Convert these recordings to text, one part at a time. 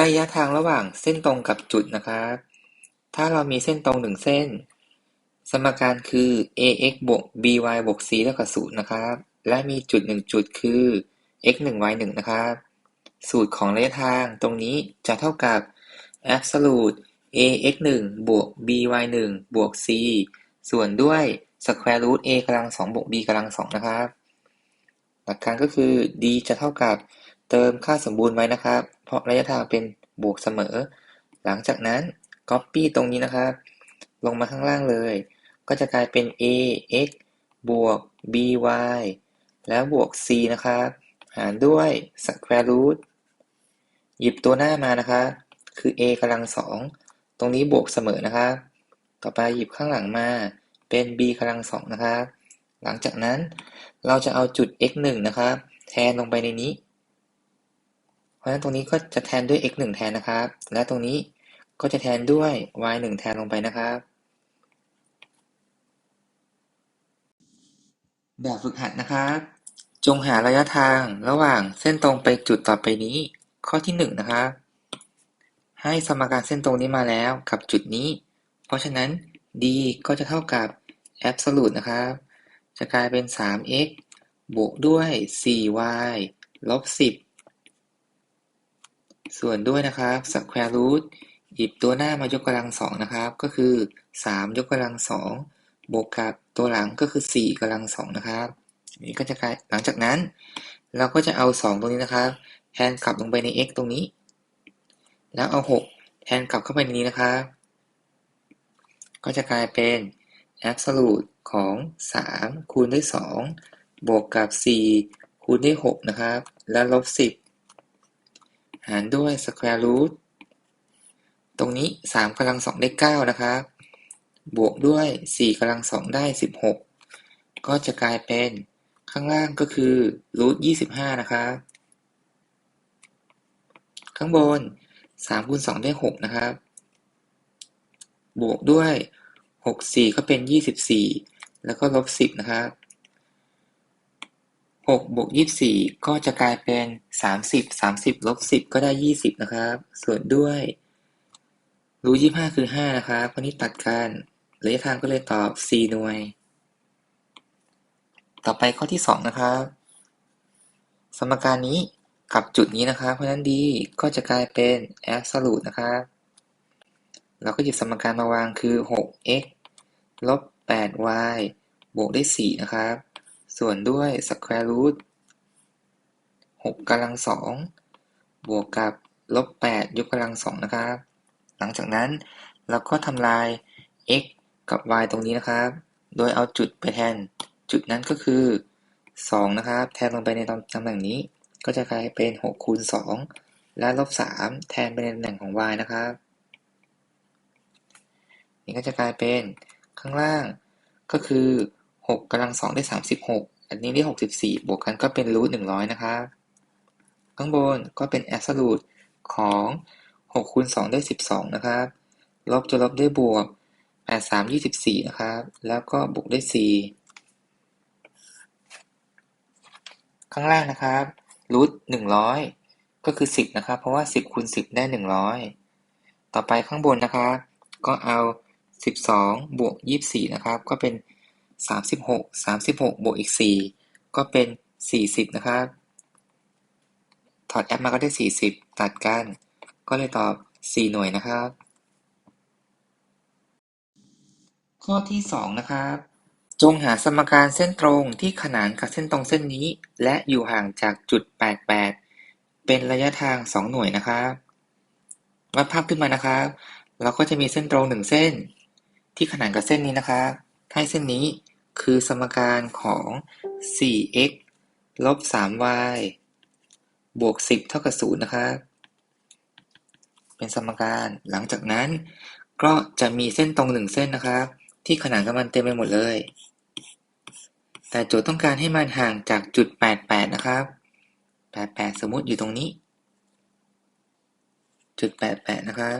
ระยะทางระหว่างเส้นตรงกับจุดนะครับ ถ้าเรามีเส้นตรงหนึ่งเส้น สมการคือ ax บวก by บวก c เท่ากับศูนย์นะครับ และมีจุดหนึ่งจุดคือ x หนึ่ง y หนึ่งนะครับ สูตรของระยะทางตรงนี้จะเท่ากับ absolute ax หนึ่งบวก by หนึ่งบวก c ส่วนด้วย square root a กำลังสองบวก b กำลังสองนะครับ หลักการก็คือ d จะเท่ากับ เติมค่าสมบูรณ์ไว้นะครับ เพราะระยะทางเป็นบวกเสมอ หลังจากนั้น copy ตรงนี้นะครับ ลงมาข้างล่างเลย ก็จะกลายเป็น ax บวก by แล้วบวก c นะครับ หารด้วย square root หยิบตัวหน้ามานะครับ คือ a กำลังสองตรงนี้บวกเสมอนะครับ ต่อไปหยิบข้างหลังมา เป็น b กำลังสองนะครับ หลังจากนั้นเราจะเอาจุด x 1นะครับ แทนลงไปในนี้ เพราะฉะนั้นตรงนี้ก็จะแทนด้วย x 1 แทนนะครับ และตรงนี้ก็จะแทนด้วย y 1 แทนลงไปนะครับ แบบฝึกหัดนะครับ จงหาระยะทางระหว่างเส้นตรงไปจุดต่อไปนี้ ข้อที่ 1 นะครับ ให้สมการเส้นตรงนี้มาแล้วกับจุดนี้ เพราะฉะนั้น d ก็จะเท่ากับ absolute นะครับ จะกลายเป็น 3x บวกด้วย 4y ลบ 10 ส่วนด้วยนะครับ square root หยิบตัวหน้ามายกกำลังสองนะครับ ก็คือ3ยกกำลังสองบวกกับตัวหลังก็คือ4กำลังสองนะครับนี่ก็จะกลายหลังจากนั้น เราก็จะเอา2ตรงนี้นะครับแทนกลับลงไปใน x ตรงนี้ แล้วเอา6แทนกลับเข้าไปในนี้นะครับก็จะกลายเป็น absolute ของ 3 คูณด้วย 2 บวกกับ 4 คูณด้วย 6 นะครับ แล้วลบ 10 หารด้วย square root ตรงนี้ 3กำลัง2ได้ 9 นะครับ บวกด้วย 4กำลัง2ได้ 16 ก็จะกลายเป็นข้างล่างก็คือ root 25 นะครับ ข้างบน3คูณ2ได้ 6 นะครับ บวกด้วย 6 4 ก็เป็น 24 แล้วก็ลบ 10 นะครับ 6บวก24ก็จะกลายเป็น30 30ลบ10ก็ได้20นะครับ ส่วนด้วยรู25คือ5นะครับเพราะนี้ตัดกันระยะทางก็เลยตอบ4หน่วย ต่อไปข้อที่2นะครับ สมการนี้กับจุดนี้นะครับ เพราะนั้น d ก็จะกลายเป็น absolute นะครับ เราก็หยิบสมการมาวางคือ 6x ลบ 8y บวกด้วย4นะครับ ส่วนด้วย square root 6กำลัง2บวกกับลบ8ยกกำลัง2นะครับ หลังจากนั้นเราก็ทำลาย x กับ y ตรงนี้นะครับ โดยเอาจุดไปแทน จุดนั้นก็คือ 2 นะครับ แทนลงไปในตำแหน่งนี้ ก็จะกลายเป็น6คูณ2และลบ3แทนไปในตำแหน่งของ y นะครับ นี่ก็จะกลายเป็นข้างล่างก็คือ 6กำลัง2ได้36อันนี้ได้64บวกกันก็เป็นรูท100นะครับข้างบนก็เป็น absolute ของ6คูณ2ได้12นะครับลบจะลบได้วยบวก8 3 24นะครับ แล้วก็บวกได้วย4ข้างล่างนะครับรูท100ก็คือ10นะครับ เพราะว่า10คูณ10ได้100ต่อไปข้างบนนะครับ ก็เอา12บวก24นะครับ ก็เป็น 36 36 บวกอีก 4 ก็เป็น 40 นะครับ ถอดแอปมาก็ได้ 40 ตัดกัน ก็เลยตอบ 4 หน่วยนะครับ ข้อที่ 2 นะครับ จงหาสมการเส้นตรงที่ขนานกับเส้นตรงเส้นนี้ และอยู่ห่างจากจุด 88 เป็นระยะทาง 2 หน่วยนะครับวาดภาพขึ้นมานะครับ เราก็จะมีเส้นตรง 1 เส้น ที่ขนานกับเส้นนี้นะครับให้เส้นนี้ คือสมการของ 4x ลบ 3y บวก 10 เท่ากับ 0 นะครับ เป็นสมการ หลังจากนั้น ก็จะมีเส้นตรง1เส้นนะครับ ที่ขนานกับมันเต็มไปหมดเลย แต่โจทย์ต้องการให้มันห่างจากจุด 88 นะครับ 88 สมมุติอยู่ตรงนี้ จุด 88 นะครับ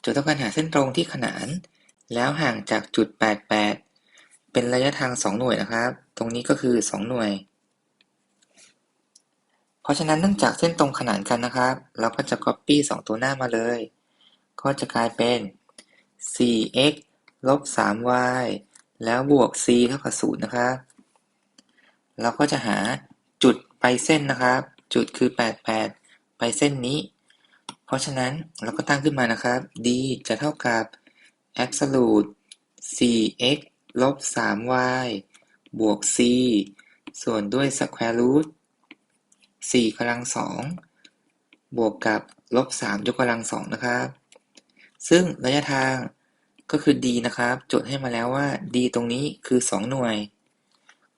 โจทย์ต้องการหาเส้นตรงที่ขนาน แล้วห่างจากจุด 88 เป็นระยะทาง 2 หน่วยนะครับ ตรงนี้ก็คือ 2 หน่วย เพราะฉะนั้นเนื่องจากเส้นตรงขนานกันนะครับ เราก็จะ copy สองตัวหน้ามาเลย ก็จะกลายเป็น 4x ลบ 3y แล้วบวก c เท่ากับ 0 นะครับ เราก็จะหาจุดไปเส้นนะครับ จุดคือ 88 ไปเส้นนี้ เพราะฉะนั้นเราก็ตั้งขึ้นมานะครับ d จะเท่ากับ absolute 4x ลบ 3y บวก c ส่วนด้วย square root 4กำลังสองบวกกับลบ3ยกกำลังสองนะครับ ซึ่งระยะทางก็คือ d นะครับ จดให้มาแล้วว่า d ตรงนี้คือ 2 หน่วย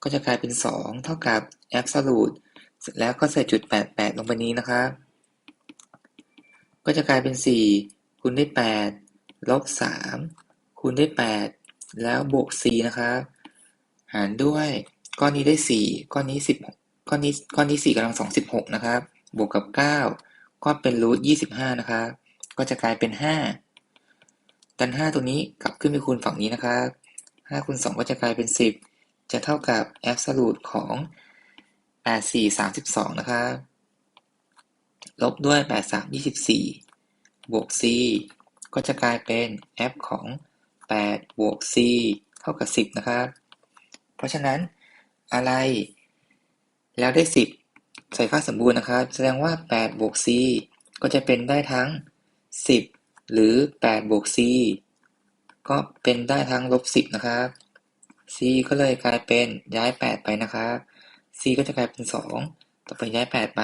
ก็จะกลายเป็น 2 เท่ากับ absolute เสร็จแล้วก็ใส่จุด 88 ลงไปนี้นะครับ ก็จะกลายเป็น 4 คูณด้วย8ลบ 3 คูณด้วย8 แล้วบวก c นะครับ หารด้วยก้อนนี้ได้4ก้อนนี้16ก้อนนี้ก้อนนี้4กำลังสอง16นะครับ บวกกับ9ก็เป็นรูท25นะครับ ก็จะกลายเป็น5ดัน5ตรงนี้กลับขึ้นไปคูณฝั่งนี้นะครับ5คูณ2ก็จะกลายเป็น10จะเท่ากับ absolute ของ84 32นะครับลบด้วย83 24บวก c ก็จะกลายเป็น f ของ 8บวก c เท่ากับ 10 นะครับ เพราะฉะนั้นอะไร แล้วได้ 10 ใส่ค่าสมบูรณ์นะครับ แสดงว่า8บวก c ก็จะเป็นได้ทั้ง 10 หรือ8บวก c ก็เป็นได้ทั้งลบ 10 นะครับ c ก็เลยกลายเป็นย้าย 8 ไปนะครับ c ก็จะกลายเป็น 2 ต่อไปย้าย 8 ไป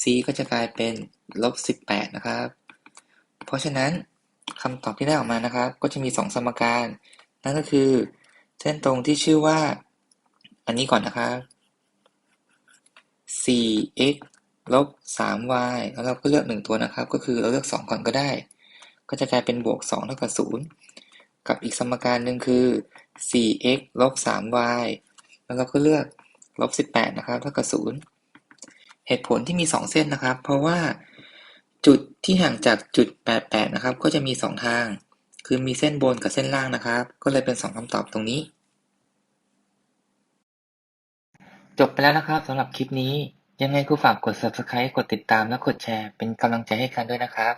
c ก็จะกลายเป็นลบ 18 นะครับ เพราะฉะนั้น คำตอบที่ได้ออกมานะครับ ก็จะมี2สมการ นั่นก็คือ เส้นตรงที่ชื่อว่า อันนี้ก่อนนะครับ 4x ลบ 3y แล้วเราก็เลือก 1 ตัวนะครับ ก็คือเราเลือก 2 ก่อนก็ได้ ก็จะกลายเป็นบวก 2 เท่ากับ 0 กับอีกสมการหนึ่งคือ 4x ลบ 3y แล้วเราก็เลือกลบ 18 นะครับ เท่ากับ 0 เหตุผลที่มี 2 เส้นนะครับ เพราะว่า จุดที่ห่างจากจุด 88 นะครับ ก็จะมี 2 ทาง คือมีเส้นบนกับเส้นล่างนะครับ ก็เลยเป็น 2คำตอบตรงนี้ จบไปแล้วนะครับสำหรับคลิปนี้ ยังไงก็ฝากกด subscribe กดติดตามและกดแชร์ เป็นกำลังใจให้กันด้วยนะครับ